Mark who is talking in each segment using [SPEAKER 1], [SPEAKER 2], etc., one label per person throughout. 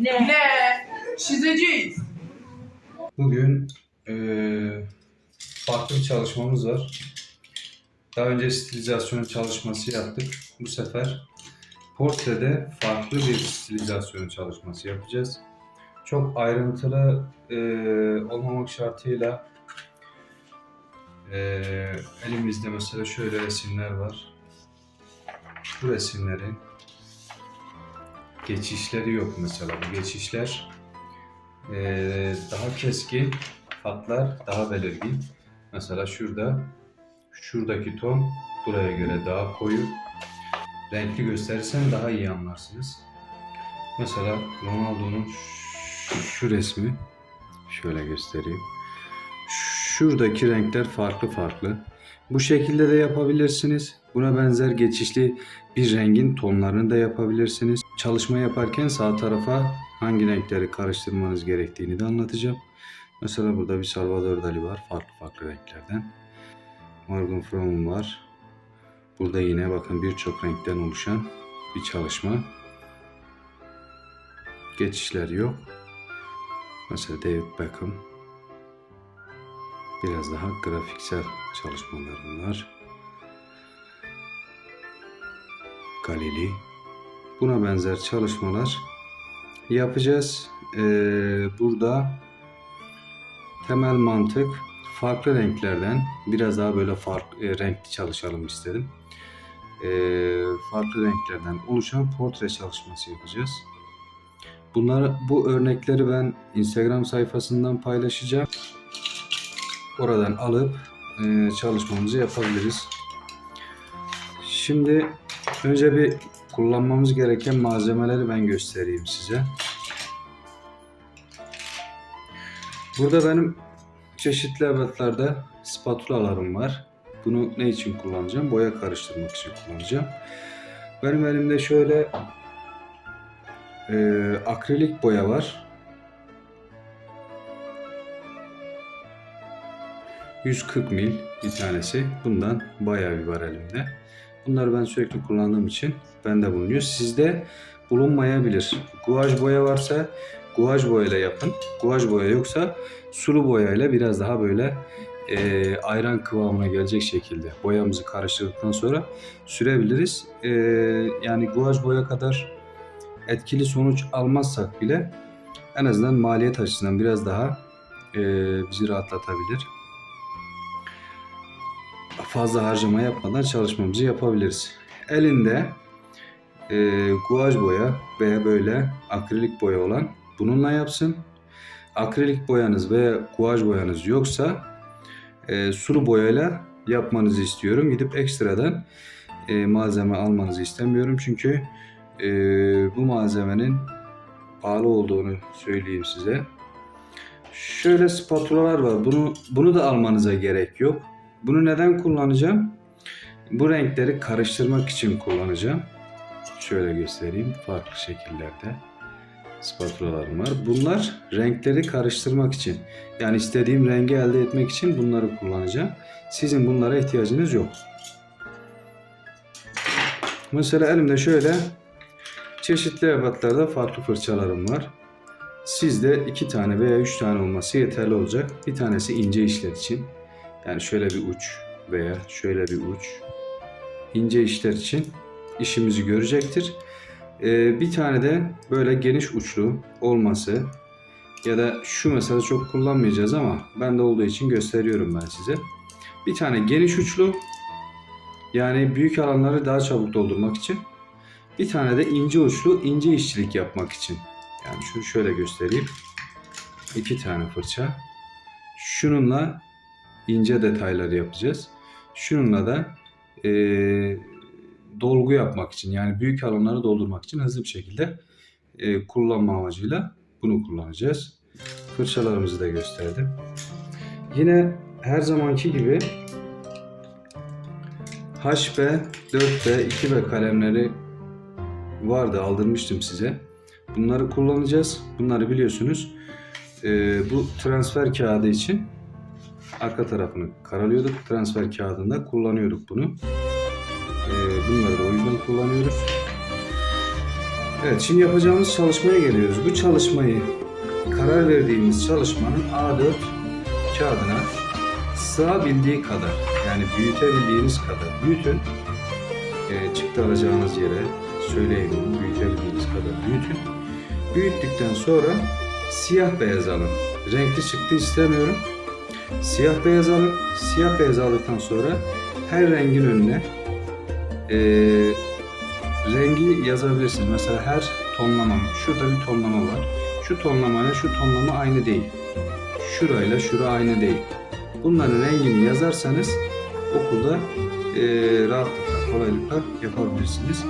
[SPEAKER 1] ne, ne çizeceğiz?
[SPEAKER 2] Bugün eee, farklı bir çalışmamız var. Daha önce stilizasyon çalışması yaptık. Bu sefer portrede farklı bir stilizasyon çalışması yapacağız. Çok ayrıntılı eee, olmamak şartıyla eee, elimizde mesela şöyle resimler var. Bu resimlerin geçişleri yok mesela. Bu geçişler ee, daha keskin, hatlar daha belirgin. Mesela şurada, şuradaki ton buraya göre daha koyu. Renkli gösterirsem daha iyi anlarsınız. Mesela Ronaldo'nun şu resmi şöyle göstereyim. Şuradaki renkler farklı farklı. Bu şekilde de yapabilirsiniz. Buna benzer geçişli bir rengin tonlarını da yapabilirsiniz. Çalışma yaparken sağ tarafa hangi renkleri karıştırmanız gerektiğini de anlatacağım. Mesela burada bir Salvador Dali var farklı farklı renklerden. Morgan Freeman var. Burada yine bakın birçok renkten oluşan bir çalışma. Geçişler yok. Mesela David Beckham. Biraz daha grafiksel çalışmalar bunlar. Galili. Buna benzer çalışmalar yapacağız. Ee, burada temel mantık farklı renklerden biraz daha böyle farklı e, renkli çalışalım istedim. Ee, farklı renklerden oluşan portre çalışması yapacağız. Bunları, bu örnekleri ben Instagram sayfasından paylaşacağım. Oradan alıp e, çalışmamızı yapabiliriz. Şimdi önce bir kullanmamız gereken malzemeleri ben göstereyim size. Burada benim çeşitli ebatlarda spatulalarım var. Bunu ne için kullanacağım? Boya karıştırmak için kullanacağım. Benim elimde şöyle e, akrilik boya var. 140 mil bir tanesi. Bundan bayağı bir var elimde. Bunları ben sürekli kullandığım için bende bulunuyor. Sizde bulunmayabilir. Guaj boya varsa guaj boyayla yapın. Guaj boya yoksa sulu boyayla biraz daha böyle e, ayran kıvamına gelecek şekilde boyamızı karıştırdıktan sonra sürebiliriz. E, yani guaj boya kadar etkili sonuç almazsak bile en azından maliyet açısından biraz daha e, bizi rahatlatabilir fazla harcama yapmadan çalışmamızı yapabiliriz. Elinde e, guaj boya veya böyle akrilik boya olan bununla yapsın. Akrilik boyanız veya guaj boyanız yoksa e, sulu boyayla yapmanızı istiyorum. Gidip ekstradan e, malzeme almanızı istemiyorum. Çünkü e, bu malzemenin pahalı olduğunu söyleyeyim size. Şöyle spatulalar var. Bunu bunu da almanıza gerek yok. Bunu neden kullanacağım? Bu renkleri karıştırmak için kullanacağım. Şöyle göstereyim farklı şekillerde spatulalarım var. Bunlar renkleri karıştırmak için. Yani istediğim rengi elde etmek için bunları kullanacağım. Sizin bunlara ihtiyacınız yok. Mesela elimde şöyle çeşitli ebatlarda farklı fırçalarım var. Sizde iki tane veya üç tane olması yeterli olacak. Bir tanesi ince işler için. Yani şöyle bir uç veya şöyle bir uç ince işler için işimizi görecektir. Ee, bir tane de böyle geniş uçlu olması ya da şu mesela çok kullanmayacağız ama bende olduğu için gösteriyorum ben size. Bir tane geniş uçlu yani büyük alanları daha çabuk doldurmak için. Bir tane de ince uçlu ince işçilik yapmak için. Yani şunu şöyle göstereyim. İki tane fırça. Şununla ince detayları yapacağız. Şununla da e, dolgu yapmak için yani büyük alanları doldurmak için hızlı bir şekilde e, kullanma amacıyla bunu kullanacağız. Fırçalarımızı da gösterdim. Yine her zamanki gibi HB, 4B, 2B kalemleri vardı aldırmıştım size. Bunları kullanacağız. Bunları biliyorsunuz. E, bu transfer kağıdı için arka tarafını karalıyorduk. Transfer kağıdında kullanıyorduk bunu. Ee, bunları da o yüzden kullanıyoruz. Evet şimdi yapacağımız çalışmaya geliyoruz. Bu çalışmayı karar verdiğimiz çalışmanın A4 kağıdına sığabildiği kadar yani büyütebildiğiniz kadar büyütün. E, çıktı alacağınız yere söyleyin büyütebildiğiniz kadar büyütün. Büyüttükten sonra siyah beyaz alın. Renkli çıktı istemiyorum. Siyah beyaz alın. Siyah beyaz aldıktan sonra her rengin önüne e, rengi yazabilirsiniz. Mesela her tonlama, şurada bir tonlama var. Şu tonlamayla şu tonlama aynı değil. Şurayla şura aynı değil. Bunların rengini yazarsanız okulda e, rahatlıkla, kolaylıkla yapabilirsiniz.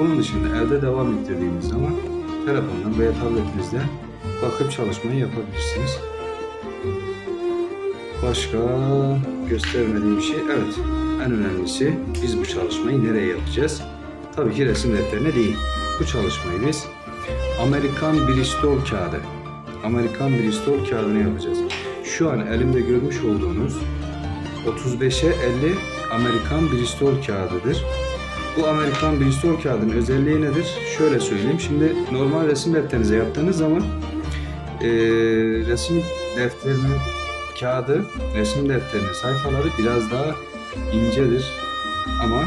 [SPEAKER 2] Onun dışında evde devam ettirdiğiniz zaman telefondan veya tabletinizde bakıp çalışmayı yapabilirsiniz. Başka göstermediğim şey. Evet, en önemlisi biz bu çalışmayı nereye yapacağız? Tabii ki resim defterine değil. Bu çalışmayı biz Amerikan Bristol kağıdı, Amerikan Bristol kağıdını yapacağız. Şu an elimde görmüş olduğunuz 35'e 50 Amerikan Bristol kağıdıdır. Bu Amerikan Bristol kağıdının özelliği nedir? Şöyle söyleyeyim. Şimdi normal resim defterinize yaptığınız zaman eee, resim defterinin kağıdı, resim defterinin sayfaları biraz daha incedir. Ama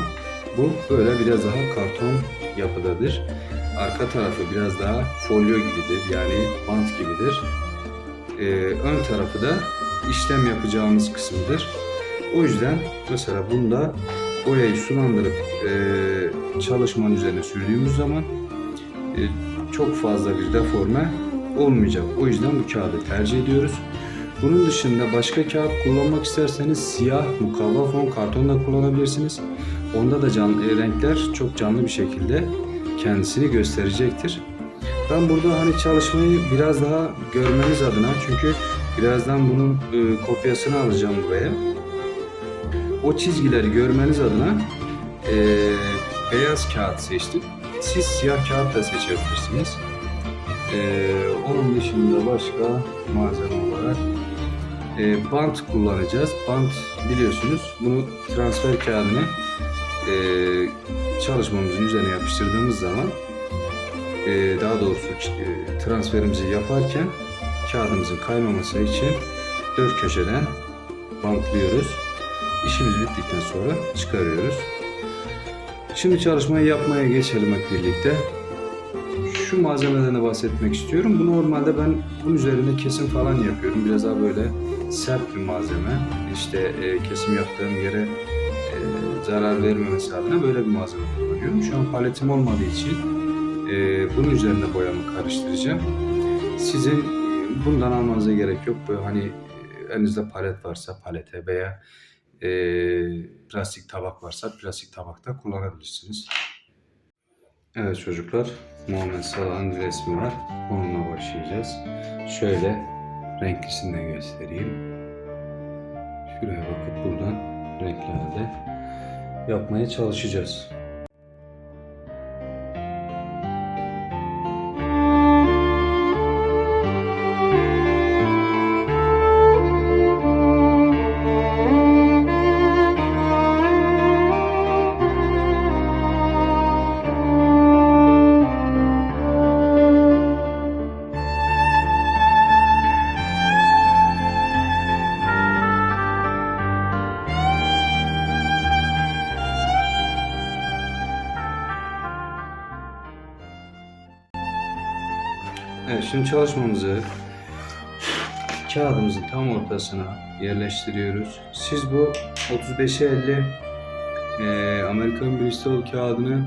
[SPEAKER 2] bu böyle biraz daha karton yapıdadır. Arka tarafı biraz daha folyo gibidir. Yani bant gibidir. Ee, ön tarafı da işlem yapacağımız kısımdır. O yüzden mesela bunda boyayı sulandırıp e, çalışmanın üzerine sürdüğümüz zaman e, çok fazla bir deforme olmayacak. O yüzden bu kağıdı tercih ediyoruz. Bunun dışında başka kağıt kullanmak isterseniz siyah, mukavva fon, karton da kullanabilirsiniz. Onda da can, e, renkler çok canlı bir şekilde kendisini gösterecektir. Ben burada hani çalışmayı biraz daha görmeniz adına çünkü birazdan bunun e, kopyasını alacağım buraya. O çizgileri görmeniz adına e, beyaz kağıt seçtim. Siz siyah kağıt da seçebilirsiniz. E, onun dışında başka malzeme olarak e, bant kullanacağız. Bant biliyorsunuz bunu transfer kağıdını e, çalışmamızın üzerine yapıştırdığımız zaman e, daha doğrusu e, transferimizi yaparken kağıdımızın kaymaması için dört köşeden bantlıyoruz. İşimiz bittikten sonra çıkarıyoruz. Şimdi çalışmayı yapmaya geçelim hep birlikte. Şu malzemeden de bahsetmek istiyorum. Bu normalde ben bunun üzerine kesim falan yapıyorum. Biraz daha böyle sert bir malzeme. İşte e, kesim yaptığım yere e, zarar vermemesi adına böyle bir malzeme kullanıyorum. Şu an paletim olmadığı için e, bunun üzerine boyamı karıştıracağım. Sizin bundan almanıza gerek yok. Böyle hani e, elinizde palet varsa palete veya e, plastik tabak varsa plastik tabakta kullanabilirsiniz. Evet çocuklar, Muhammed Salah'ın resmi var. Onunla başlayacağız. Şöyle renklisini de göstereyim. Şuraya bakıp buradan renklerde yapmaya çalışacağız. Çalışmamızı kağıdımızın tam ortasına yerleştiriyoruz. Siz bu 35'e 50 eee, Amerikan Bristol kağıdını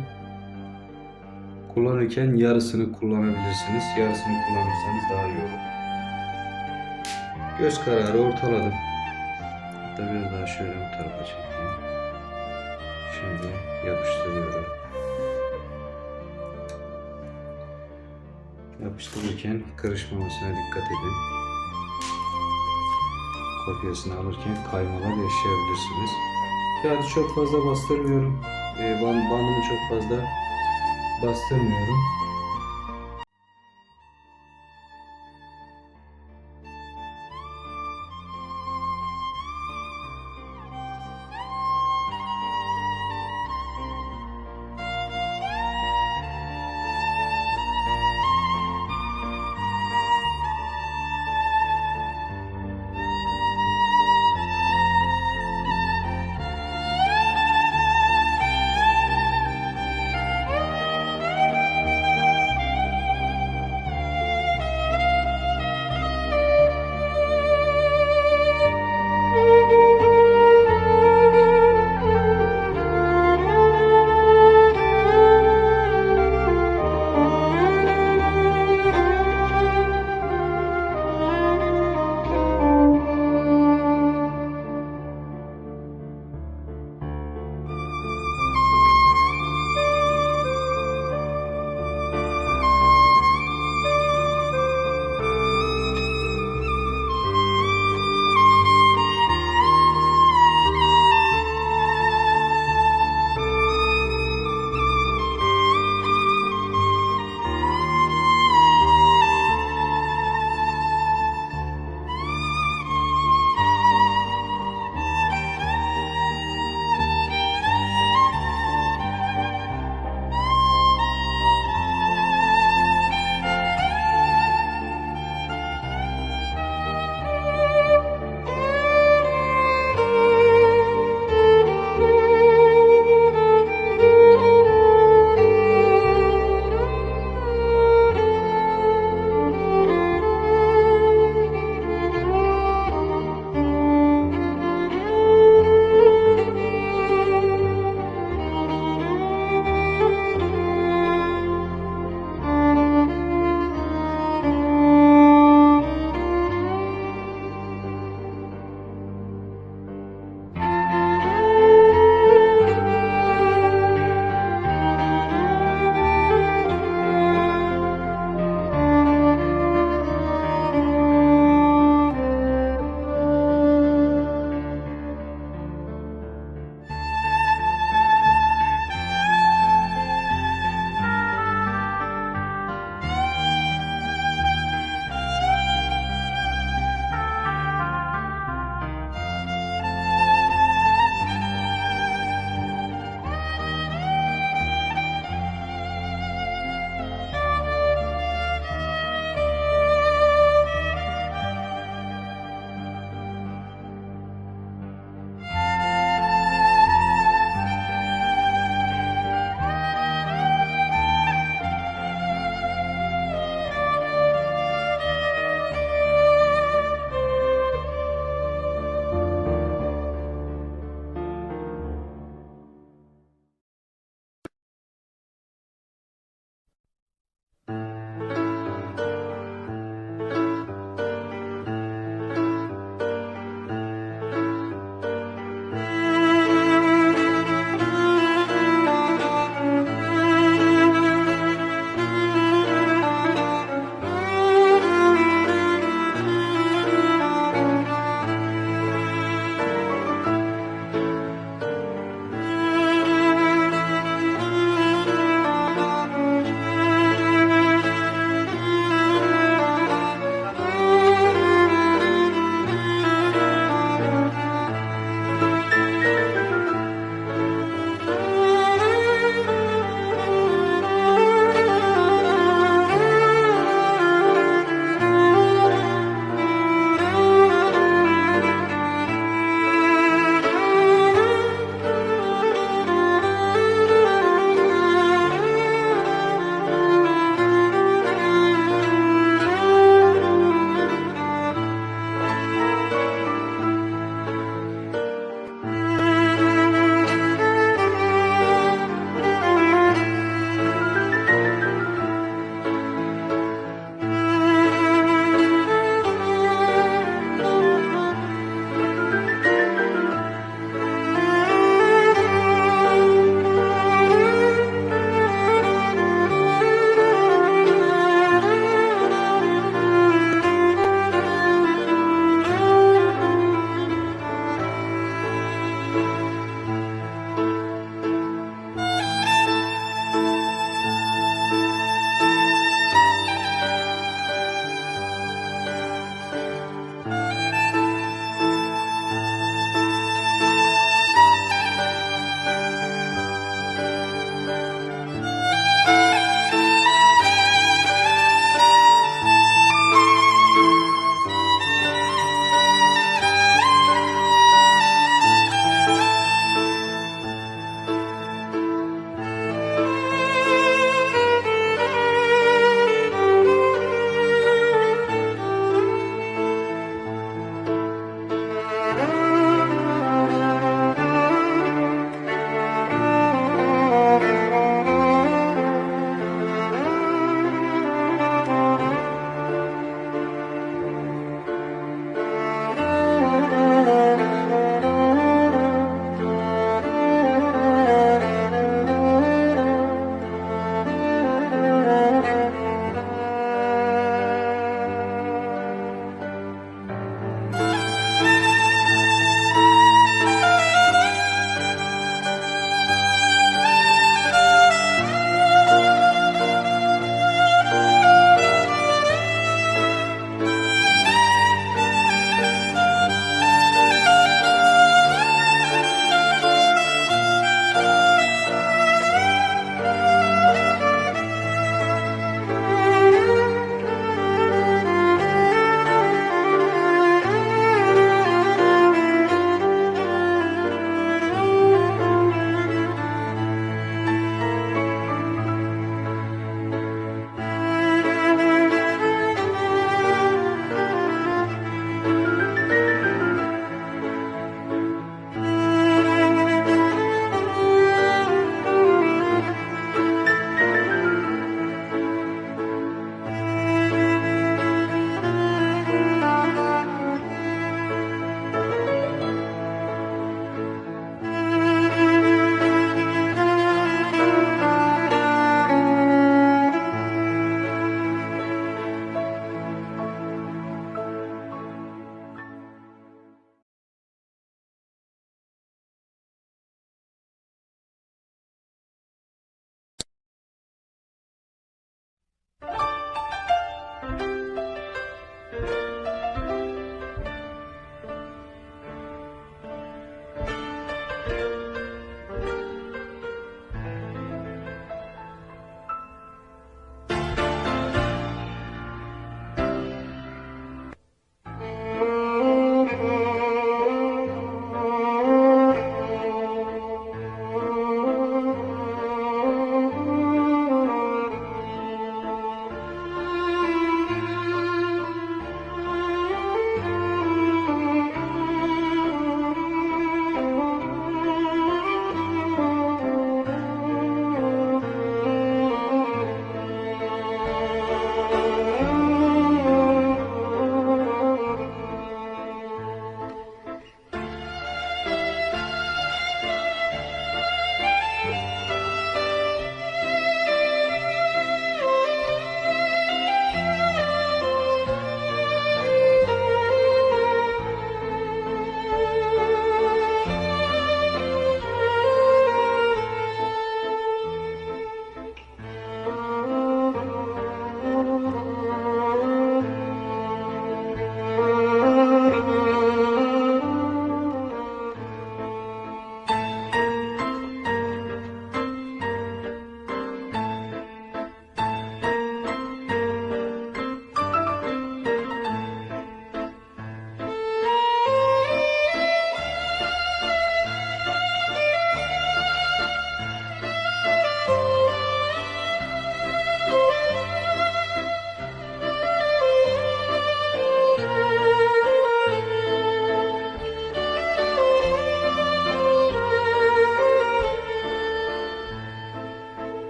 [SPEAKER 2] kullanırken yarısını kullanabilirsiniz. Yarısını kullanırsanız daha iyi olur. Göz kararı ortaladım. Hatta biraz daha şöyle bu tarafa çekeyim. Şimdi yapıştırıyorum. Yapıştırırken karışmamasına dikkat edin. Kopyasını alırken kaymalar yaşayabilirsiniz. Kağıdı çok fazla bastırmıyorum. E, band, bandımı çok fazla bastırmıyorum.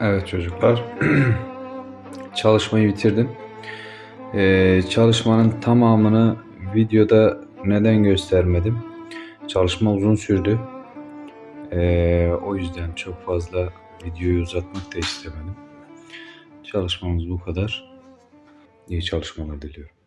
[SPEAKER 2] Evet çocuklar. Çalışmayı bitirdim. Ee, çalışmanın tamamını videoda neden göstermedim? Çalışma uzun sürdü. Ee, o yüzden çok fazla videoyu uzatmak da istemedim. Çalışmamız bu kadar. İyi çalışmalar diliyorum.